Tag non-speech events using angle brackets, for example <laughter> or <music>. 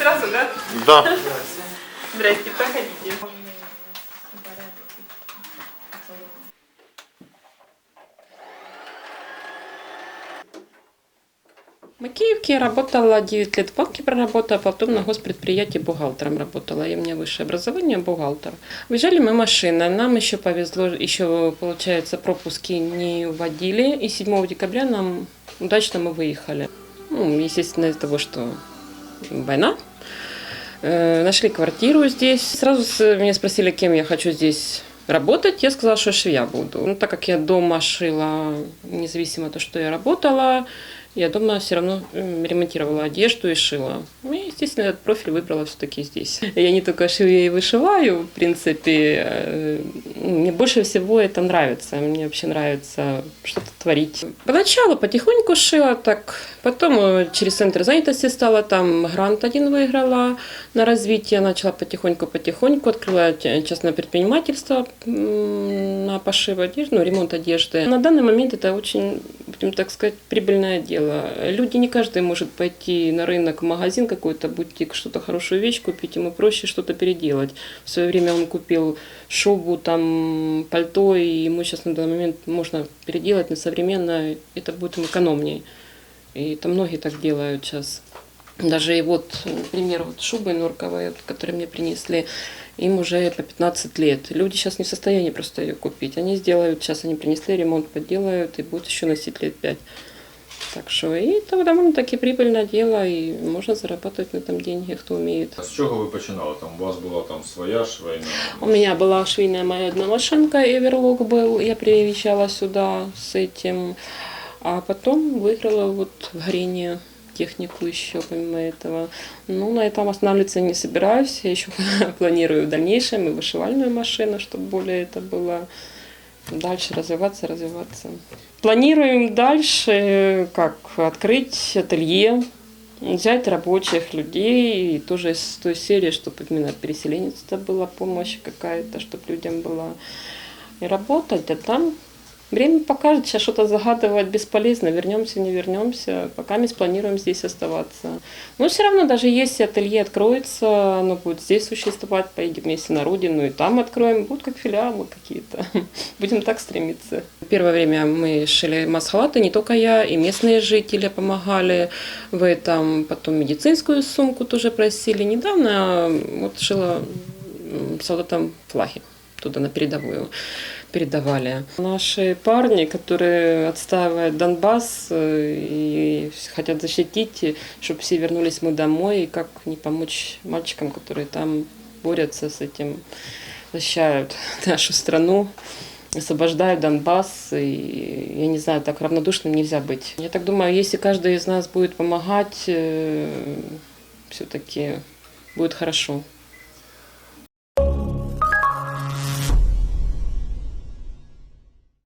Сразу, да? Да. Здрасте, проходите. В Макеевке я работала 9 лет в банке проработала, потом на госпредприятии бухгалтером работала. И у меня высшее образование бухгалтер. Выезжали мы машиной. Нам еще повезло, еще, получается, пропуски не вводили. И 7 декабря нам удачно мы выехали. Ну, естественно, из-за того, что война. Э, Нашли квартиру здесь. Сразу меня спросили, кем я хочу здесь работать. Я сказала, что швея буду. Ну, так как я дома шила, независимо от того, что я работала, я дома все равно ремонтировала одежду и шила. Ну, и, естественно, этот профиль выбрала все-таки здесь. <laughs> Я не только шью, я и вышиваю, в принципе. Э, Мне больше всего это нравится. Мне вообще нравится что-то творить. Поначалу потихоньку шила так. Потом э, через центр занятости стала там грант один выиграла на развитие. Начала потихоньку-потихоньку. Открыла частное предпринимательство на пошив одежды, ну, ремонт одежды. На данный момент это очень, будем так сказать, прибыльное дело. Люди не каждый может пойти на рынок, в магазин какой-то, бутик, что-то хорошую вещь купить, ему проще что-то переделать. В свое время он купил шубу, там, пальто, и ему сейчас на данный момент можно переделать на современное, это будет экономнее. И это многие так делают сейчас. Даже и вот, например, вот шубы норковые, которые мне принесли, им уже по 15 лет. Люди сейчас не в состоянии просто ее купить. Они сделают, сейчас они принесли, ремонт поделают и будут еще носить лет 5. Так что и это довольно-таки прибыльное дело, и можно зарабатывать на этом деньги, кто умеет. А з чого ви починали? Там у вас була там своя швейна? У меня была швейная моя одна машинка, Эверлок был, я приезжала сюда с этим, а потом выиграла вот в Грине технику еще помимо этого. Ну, на этом останавливаться не собираюсь, я еще <laughs> планирую в дальнейшем и вышивальную машину, чтобы более это было дальше развиваться, развиваться. Планируем дальше, как открыть ателье, взять рабочих людей, и тоже из той серии, чтобы именно переселенец была помощь какая-то, чтобы людям была и работать, а там время покажет, сейчас что-то загадывать бесполезно, вернемся, не вернемся, пока мы планируем здесь оставаться. Но все равно, даже если ателье откроется, оно будет здесь существовать, поедем вместе на родину и там откроем, будут как филиалы какие-то. <laughs> Будем так стремиться. Первое время мы шили масхалаты, не только я, и местные жители помогали в этом. Потом медицинскую сумку тоже просили. Недавно вот шила солдатам флаги туда на передовую передавали. Наши парни, которые отстаивают Донбасс э, и хотят защитить, чтобы все вернулись мы домой, и как не помочь мальчикам, которые там борются с этим, защищают <laughs> нашу страну, освобождают Донбасс. И, я не знаю, так равнодушным нельзя быть. Я так думаю, если каждый из нас будет помогать, все-таки будет хорошо.